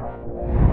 you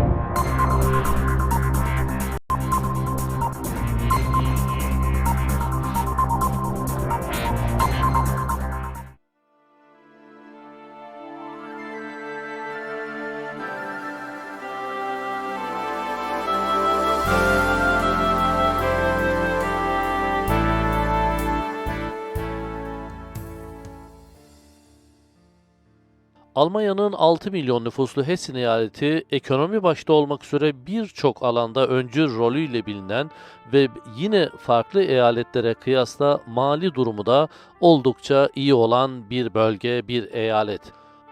Almanya'nın 6 milyon nüfuslu Hessen eyaleti ekonomi başta olmak üzere birçok alanda öncü rolüyle bilinen ve yine farklı eyaletlere kıyasla mali durumu da oldukça iyi olan bir bölge, bir eyalet.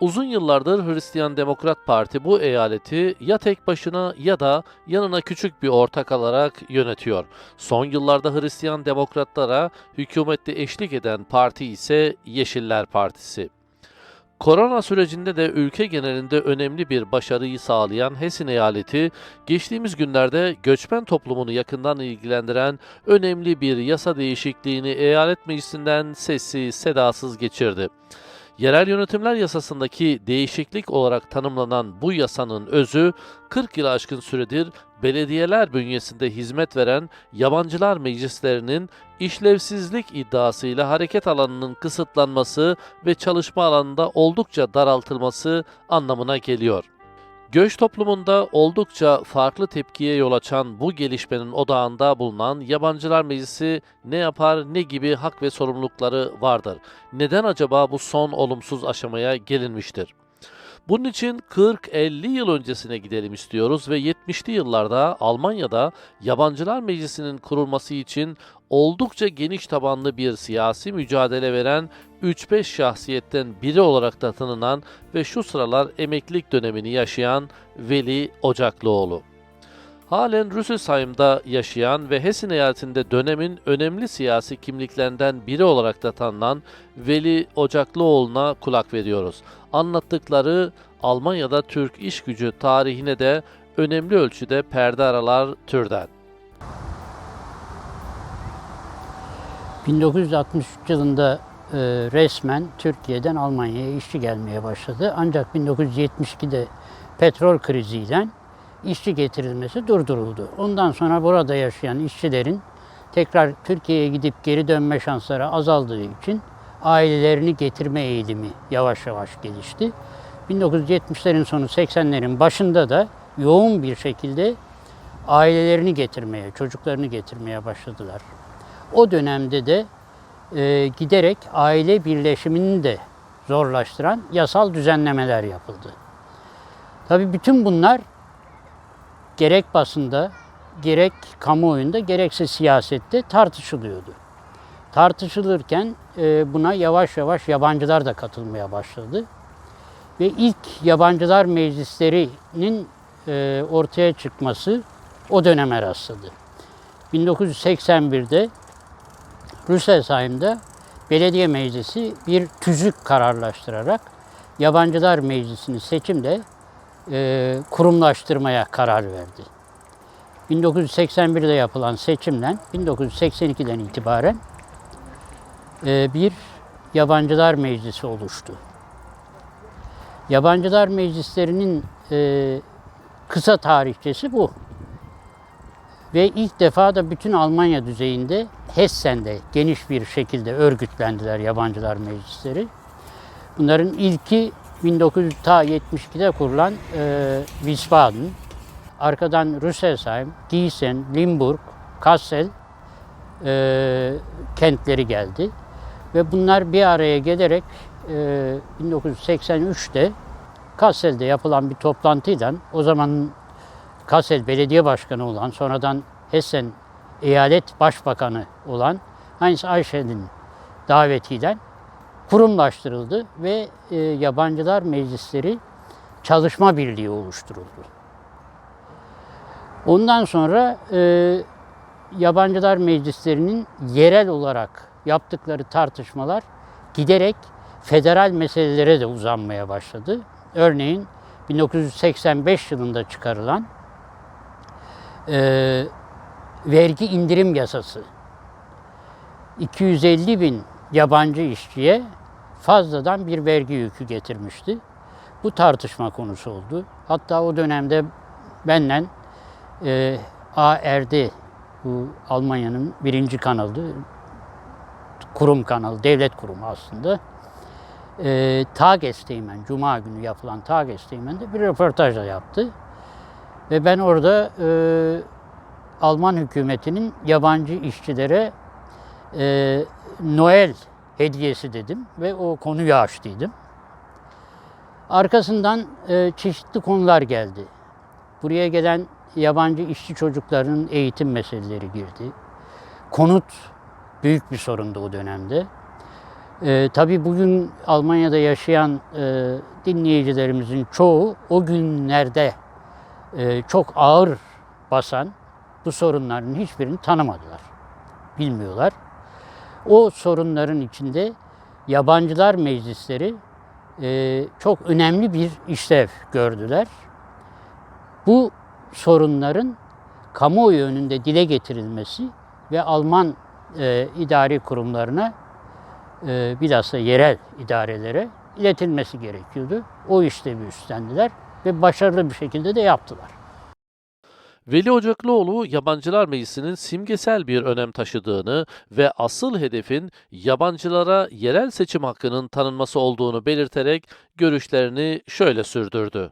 Uzun yıllardır Hristiyan Demokrat Parti bu eyaleti ya tek başına ya da yanına küçük bir ortak alarak yönetiyor. Son yıllarda Hristiyan Demokratlara hükümette eşlik eden parti ise Yeşiller Partisi. Korona sürecinde de ülke genelinde önemli bir başarıyı sağlayan Hessen eyaleti, geçtiğimiz günlerde göçmen toplumunu yakından ilgilendiren önemli bir yasa değişikliğini eyalet meclisinden sessiz sedasız geçirdi. Yerel yönetimler yasasındaki değişiklik olarak tanımlanan bu yasanın özü 40 yıl aşkın süredir belediyeler bünyesinde hizmet veren yabancılar meclislerinin işlevsizlik iddiasıyla hareket alanının kısıtlanması ve çalışma alanında oldukça daraltılması anlamına geliyor. Göç toplumunda oldukça farklı tepkiye yol açan bu gelişmenin odağında bulunan Yabancılar Meclisi ne yapar, ne gibi hak ve sorumlulukları vardır? Neden acaba bu son olumsuz aşamaya gelinmiştir? Bunun için 40-50 yıl öncesine gidelim istiyoruz ve 70'li yıllarda Almanya'da Yabancılar Meclisi'nin kurulması için oldukça geniş tabanlı bir siyasi mücadele veren 3-5 şahsiyetten biri olarak da tanınan ve şu sıralar emeklilik dönemini yaşayan Veli Ocaklıoğlu. Halen Rüsselsheim'da yaşayan ve Hessen eyaletinde dönemin önemli siyasi kimliklerinden biri olarak da tanınan Veli Ocaklıoğlu'na kulak veriyoruz. Anlattıkları Almanya'da Türk iş gücü tarihine de önemli ölçüde perde aralar türden. 1963 yılında e, resmen Türkiye'den Almanya'ya işçi gelmeye başladı. Ancak 1972'de petrol kriziyle işçi getirilmesi durduruldu. Ondan sonra burada yaşayan işçilerin tekrar Türkiye'ye gidip geri dönme şansları azaldığı için ailelerini getirme eğilimi yavaş yavaş gelişti. 1970'lerin sonu 80'lerin başında da yoğun bir şekilde ailelerini getirmeye, çocuklarını getirmeye başladılar. O dönemde de e, giderek aile birleşimini de zorlaştıran yasal düzenlemeler yapıldı. Tabii bütün bunlar gerek basında, gerek kamuoyunda, gerekse siyasette tartışılıyordu. Tartışılırken e, buna yavaş yavaş yabancılar da katılmaya başladı. Ve ilk yabancılar meclislerinin e, ortaya çıkması o döneme rastladı. 1981'de Rüsselsheim'de belediye meclisi bir tüzük kararlaştırarak yabancılar meclisini seçimde e, kurumlaştırmaya karar verdi. 1981'de yapılan seçimden 1982'den itibaren e, bir yabancılar meclisi oluştu. Yabancılar meclislerinin e, kısa tarihçesi bu. Ve ilk defa da bütün Almanya düzeyinde Hessen'de geniş bir şekilde örgütlendiler yabancılar meclisleri. Bunların ilki 1972'de kurulan e, Wiesbaden, arkadan Rüsselsheim, Gießen, Limburg, Kassel e, kentleri geldi. Ve bunlar bir araya gelerek e, 1983'te Kassel'de yapılan bir toplantıyla o zaman Kassel Belediye Başkanı olan, sonradan Hessen Eyalet Başbakanı olan Heinz Ayşe'nin davetiyle kurumlaştırıldı ve e, Yabancılar Meclisleri Çalışma Birliği oluşturuldu. Ondan sonra e, Yabancılar Meclislerinin yerel olarak yaptıkları tartışmalar giderek federal meselelere de uzanmaya başladı. Örneğin 1985 yılında çıkarılan e, vergi indirim yasası 250 bin yabancı işçiye fazladan bir vergi yükü getirmişti. Bu tartışma konusu oldu. Hatta o dönemde benden e, ARD, bu Almanya'nın birinci kanalı, kurum kanalı, devlet kurumu aslında. E, Tagesthemen, Cuma günü yapılan Tagesthemen'de bir röportaj da yaptı. Ve ben orada e, Alman hükümetinin yabancı işçilere e, Noel hediyesi dedim ve o konuyu açtıydım. Arkasından e, çeşitli konular geldi. Buraya gelen yabancı işçi çocukların eğitim meseleleri girdi. Konut büyük bir sorundu o dönemde. E, tabii bugün Almanya'da yaşayan e, dinleyicilerimizin çoğu o günlerde e, çok ağır basan bu sorunların hiçbirini tanımadılar. Bilmiyorlar. O sorunların içinde yabancılar meclisleri e, çok önemli bir işlev gördüler. Bu sorunların kamuoyu önünde dile getirilmesi ve Alman e, idari kurumlarına e, bilhassa yerel idarelere iletilmesi gerekiyordu. O işlevi üstlendiler ve başarılı bir şekilde de yaptılar. Veli Ocaklıoğlu, Yabancılar Meclisi'nin simgesel bir önem taşıdığını ve asıl hedefin yabancılara yerel seçim hakkının tanınması olduğunu belirterek görüşlerini şöyle sürdürdü.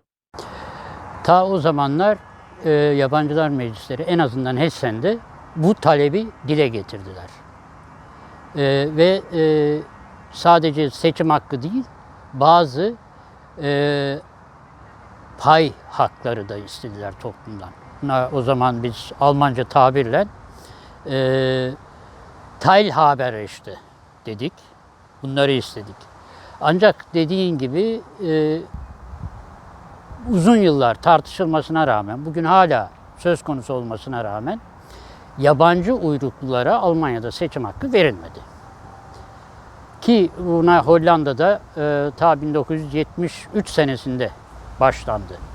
Ta o zamanlar e, yabancılar meclisleri en azından Hessen'de bu talebi dile getirdiler. E, ve e, sadece seçim hakkı değil, bazı e, pay hakları da istediler toplumdan. O zaman biz Almanca tabirle e, Teilhaberrechte dedik. Bunları istedik. Ancak dediğin gibi e, uzun yıllar tartışılmasına rağmen, bugün hala söz konusu olmasına rağmen yabancı uyruklulara Almanya'da seçim hakkı verilmedi. Ki buna Hollanda'da e, ta 1973 senesinde başlandı.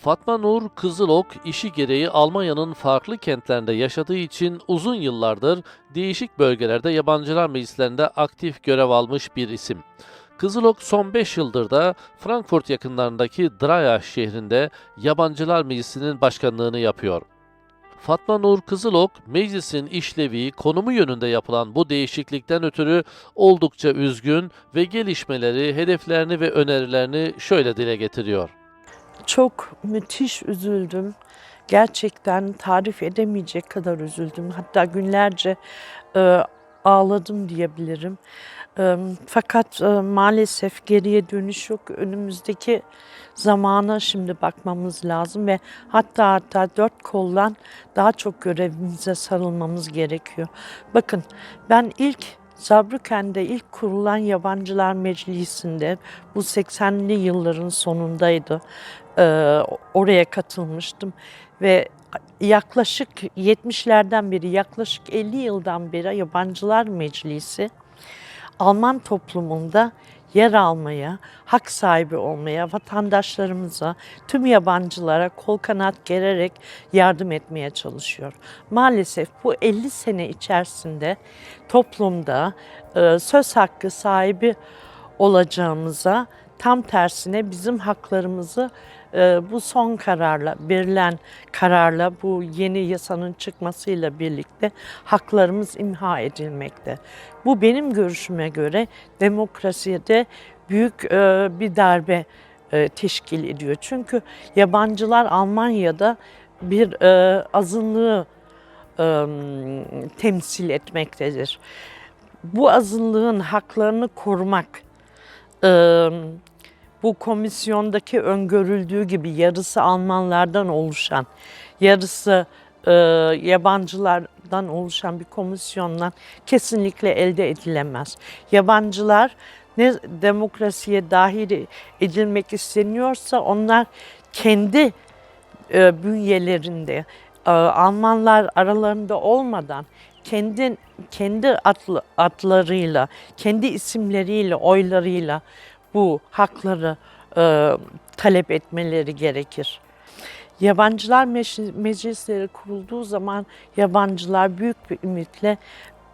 Fatma Nur Kızılok işi gereği Almanya'nın farklı kentlerinde yaşadığı için uzun yıllardır değişik bölgelerde yabancılar meclislerinde aktif görev almış bir isim. Kızılok son 5 yıldır da Frankfurt yakınlarındaki Draya şehrinde Yabancılar Meclisi'nin başkanlığını yapıyor. Fatma Nur Kızılok, meclisin işlevi, konumu yönünde yapılan bu değişiklikten ötürü oldukça üzgün ve gelişmeleri, hedeflerini ve önerilerini şöyle dile getiriyor. Çok müthiş üzüldüm. Gerçekten tarif edemeyecek kadar üzüldüm. Hatta günlerce e, ağladım diyebilirim. E, fakat e, maalesef geriye dönüş yok. Önümüzdeki zamana şimdi bakmamız lazım ve hatta hatta dört koldan daha çok görevimize sarılmamız gerekiyor. Bakın ben ilk Saarbrücken'de ilk kurulan Yabancılar Meclisi'nde bu 80'li yılların sonundaydı. Ee, oraya katılmıştım ve yaklaşık 70'lerden beri yaklaşık 50 yıldan beri Yabancılar Meclisi Alman toplumunda yer almaya, hak sahibi olmaya, vatandaşlarımıza, tüm yabancılara kol kanat gererek yardım etmeye çalışıyor. Maalesef bu 50 sene içerisinde toplumda e, söz hakkı sahibi olacağımıza tam tersine bizim haklarımızı e, bu son kararla, verilen kararla, bu yeni yasanın çıkmasıyla birlikte haklarımız imha edilmekte. Bu benim görüşüme göre demokraside büyük e, bir darbe e, teşkil ediyor. Çünkü yabancılar Almanya'da bir azınlığı temsil etmektedir. Bu azınlığın haklarını korumak, bu komisyondaki öngörüldüğü gibi yarısı Almanlardan oluşan, yarısı e, yabancılardan oluşan bir komisyonla kesinlikle elde edilemez. Yabancılar ne demokrasiye dahil edilmek isteniyorsa onlar kendi e, bünyelerinde e, Almanlar aralarında olmadan kendi kendi adlı, adlarıyla, kendi isimleriyle, oylarıyla bu hakları e, talep etmeleri gerekir. Yabancılar Meclis- meclisleri kurulduğu zaman yabancılar büyük bir ümitle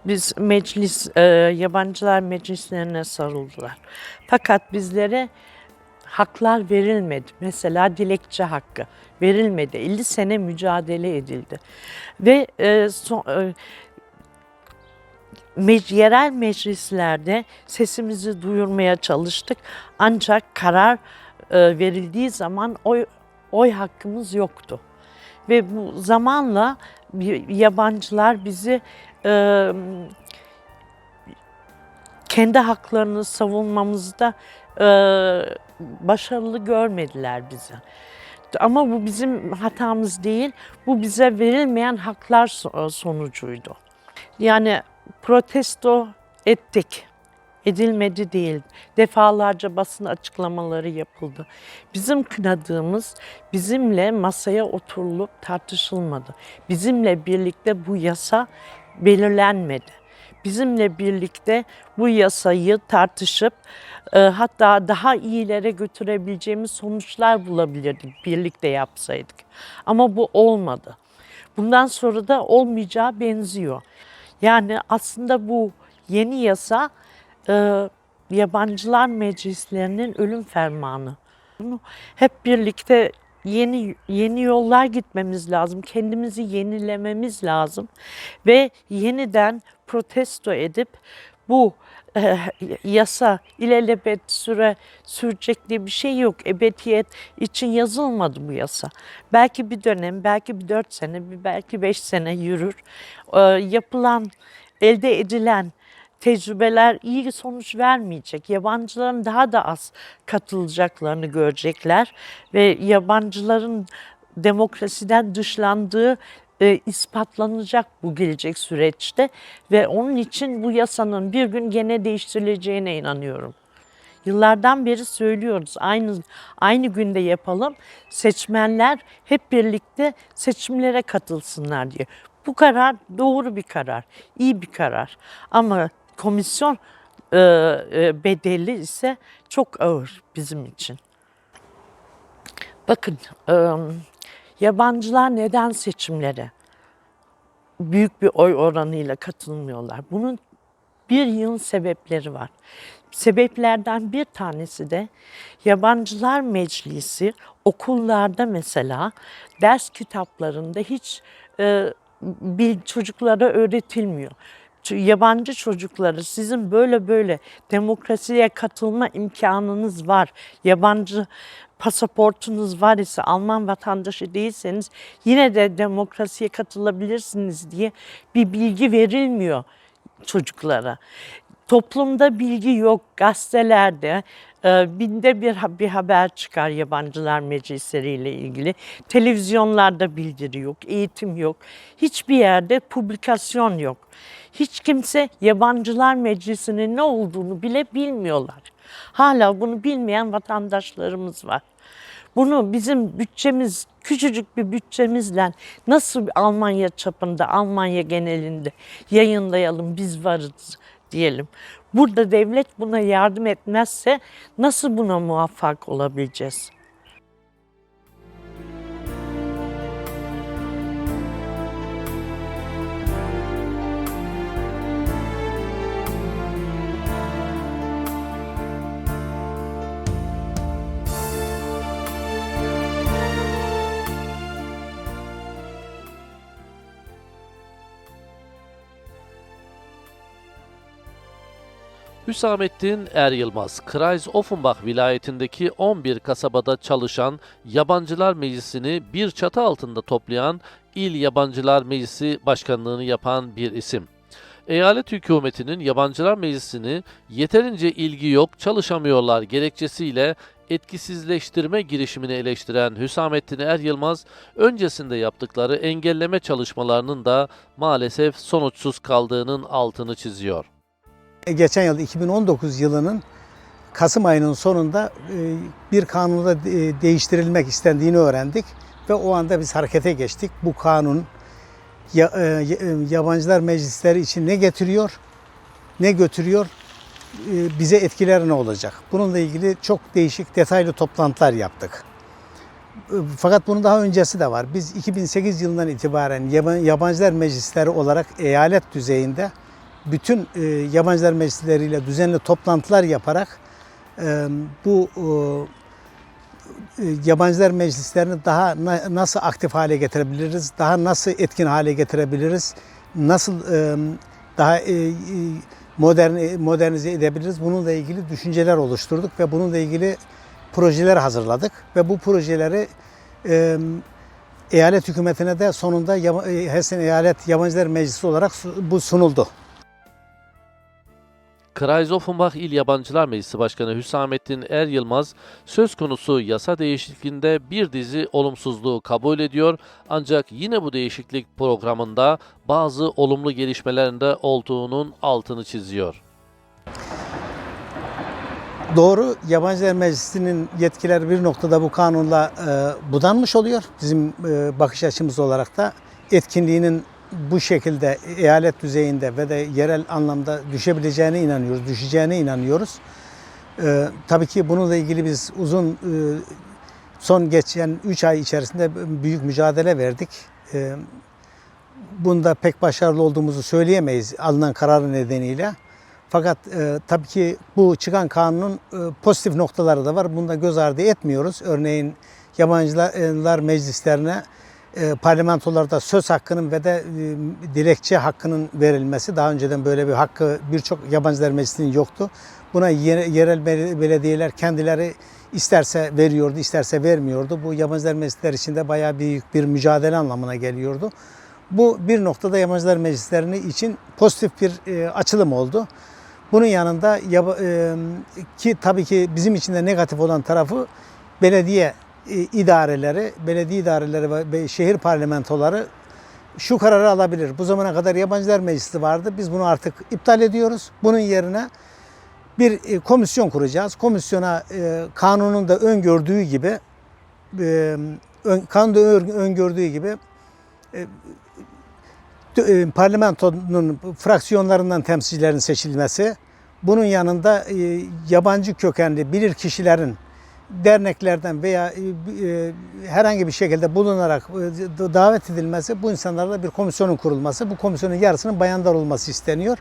biz meclis e, yabancılar meclislerine sarıldılar. Fakat bizlere haklar verilmedi. Mesela dilekçe hakkı verilmedi. 50 sene mücadele edildi. Ve e, son, e, mec- yerel meclislerde sesimizi duyurmaya çalıştık. Ancak karar e, verildiği zaman oy oy hakkımız yoktu. Ve bu zamanla yabancılar bizi e, kendi haklarını savunmamızda e, başarılı görmediler bizi. Ama bu bizim hatamız değil, bu bize verilmeyen haklar so- sonucuydu. Yani protesto ettik. Edilmedi değil. Defalarca basın açıklamaları yapıldı. Bizim kınadığımız bizimle masaya oturulup tartışılmadı. Bizimle birlikte bu yasa belirlenmedi. Bizimle birlikte bu yasayı tartışıp e, hatta daha iyilere götürebileceğimiz sonuçlar bulabilirdik birlikte yapsaydık. Ama bu olmadı. Bundan sonra da olmayacağı benziyor. Yani aslında bu yeni yasa e, yabancılar meclislerinin ölüm fermanı. Bunu hep birlikte yeni yeni yollar gitmemiz lazım. Kendimizi yenilememiz lazım ve yeniden protesto edip bu e, yasa ilelebet süre sürecek diye bir şey yok. Ebediyet için yazılmadı bu yasa. Belki bir dönem, belki bir dört sene, belki beş sene yürür. E, yapılan, elde edilen tecrübeler iyi sonuç vermeyecek. Yabancıların daha da az katılacaklarını görecekler ve yabancıların demokrasiden dışlandığı e, ispatlanacak bu gelecek süreçte ve onun için bu yasanın bir gün gene değiştirileceğine inanıyorum. Yıllardan beri söylüyoruz aynı aynı günde yapalım. Seçmenler hep birlikte seçimlere katılsınlar diye. Bu karar doğru bir karar, iyi bir karar. Ama komisyon e, e, bedeli ise çok ağır bizim için. Bakın e, yabancılar neden seçimlere büyük bir oy oranıyla katılmıyorlar? Bunun bir yığın sebepleri var. Sebeplerden bir tanesi de yabancılar meclisi okullarda mesela ders kitaplarında hiç e, bil, çocuklara öğretilmiyor. Yabancı çocukları sizin böyle böyle demokrasiye katılma imkanınız var. Yabancı pasaportunuz var ise Alman vatandaşı değilseniz yine de demokrasiye katılabilirsiniz diye bir bilgi verilmiyor çocuklara. Toplumda bilgi yok, gazetelerde e, binde bir, bir haber çıkar yabancılar meclisleriyle ilgili. Televizyonlarda bildiri yok, eğitim yok. Hiçbir yerde publikasyon yok. Hiç kimse yabancılar meclisinin ne olduğunu bile bilmiyorlar. Hala bunu bilmeyen vatandaşlarımız var. Bunu bizim bütçemiz, küçücük bir bütçemizle nasıl Almanya çapında, Almanya genelinde yayınlayalım, biz varız diyelim. Burada devlet buna yardım etmezse nasıl buna muvaffak olabileceğiz? Hüsamettin Er Yılmaz, Kreis Offenbach vilayetindeki 11 kasabada çalışan Yabancılar Meclisi'ni bir çatı altında toplayan İl Yabancılar Meclisi Başkanlığını yapan bir isim. Eyalet hükümetinin Yabancılar Meclisi'ni yeterince ilgi yok, çalışamıyorlar gerekçesiyle etkisizleştirme girişimini eleştiren Hüsamettin Er Yılmaz, öncesinde yaptıkları engelleme çalışmalarının da maalesef sonuçsuz kaldığının altını çiziyor. Geçen yıl 2019 yılının Kasım ayının sonunda e, bir kanunda de- değiştirilmek istendiğini öğrendik ve o anda biz harekete geçtik. Bu kanun e, e, yabancılar meclisleri için ne getiriyor, ne götürüyor, e, bize etkileri ne olacak? Bununla ilgili çok değişik detaylı toplantılar yaptık. Fakat bunun daha öncesi de var. Biz 2008 yılından itibaren yaban- Yabancılar Meclisleri olarak eyalet düzeyinde bütün e, yabancılar meclisleriyle düzenli toplantılar yaparak e, bu e, yabancılar meclislerini daha na- nasıl aktif hale getirebiliriz, daha nasıl etkin hale getirebiliriz, nasıl e, daha e, e, modern modernize edebiliriz. Bununla ilgili düşünceler oluşturduk ve bununla ilgili projeler hazırladık ve bu projeleri e, eyalet hükümetine de sonunda e, Hessen Eyalet Yabancılar Meclisi olarak bu sunuldu. Kreis Offenbach İl Yabancılar Meclisi Başkanı Hüsamettin Er Yılmaz, söz konusu yasa değişikliğinde bir dizi olumsuzluğu kabul ediyor ancak yine bu değişiklik programında bazı olumlu gelişmelerinde olduğunun altını çiziyor. Doğru, Yabancılar Meclisi'nin yetkileri bir noktada bu kanunla e, budanmış oluyor. Bizim e, bakış açımız olarak da etkinliğinin bu şekilde eyalet düzeyinde ve de yerel anlamda düşebileceğine inanıyoruz, düşeceğine inanıyoruz. E, tabii ki bununla ilgili biz uzun e, son geçen 3 ay içerisinde büyük mücadele verdik. E, bunda pek başarılı olduğumuzu söyleyemeyiz alınan kararı nedeniyle. Fakat e, tabii ki bu çıkan kanunun e, pozitif noktaları da var. Bunu da göz ardı etmiyoruz. Örneğin yabancılar meclislerine e, parlamentolarda söz hakkının ve de e, dilekçe hakkının verilmesi. Daha önceden böyle bir hakkı birçok yabancılar meclisinin yoktu. Buna yere- yerel bel- belediyeler kendileri isterse veriyordu, isterse vermiyordu. Bu yabancılar meclisler için de bayağı büyük bir mücadele anlamına geliyordu. Bu bir noktada yabancılar meclislerini için pozitif bir e, açılım oldu. Bunun yanında e, ki tabii ki bizim için de negatif olan tarafı belediye e, idareleri, belediye idareleri ve- şehir parlamentoları şu kararı alabilir. Bu zamana kadar yabancılar meclisi vardı. Biz bunu artık iptal ediyoruz. Bunun yerine bir e, komisyon kuracağız. Komisyona e, kanunun da öngördüğü gibi e, kanunda ön- öngördüğü gibi e, e, parlamentonun fraksiyonlarından temsilcilerin seçilmesi, bunun yanında e, yabancı kökenli bilir kişilerin derneklerden veya e, e, herhangi bir şekilde bulunarak e, davet edilmesi, bu insanlarla bir komisyonun kurulması, bu komisyonun yarısının bayanlar olması isteniyor.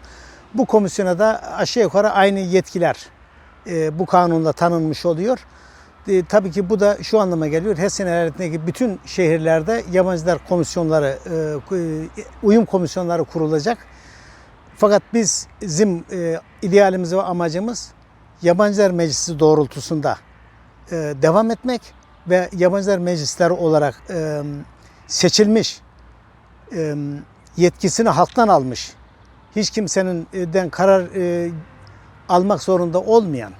Bu komisyona da aşağı yukarı aynı yetkiler bu kanunla tanınmış oluyor. Tabii ki bu da şu anlama geliyor. Hessen eyaletindeki bütün şehirlerde yabancılar komisyonları, uyum komisyonları kurulacak. Fakat biz bizim e, idealimiz ve amacımız yabancılar meclisi doğrultusunda e, devam etmek ve yabancılar meclisleri olarak e, seçilmiş, e, yetkisini halktan almış, hiç kimsenin den karar e, almak zorunda olmayan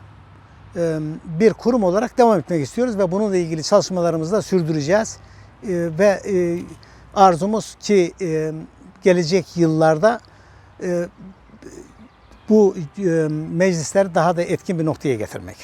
e, bir kurum olarak devam etmek istiyoruz ve bununla ilgili çalışmalarımızı da sürdüreceğiz. E, Ve e, arzumuz ki e, gelecek yıllarda e, bu e, meclisleri daha da etkin bir noktaya getirmek.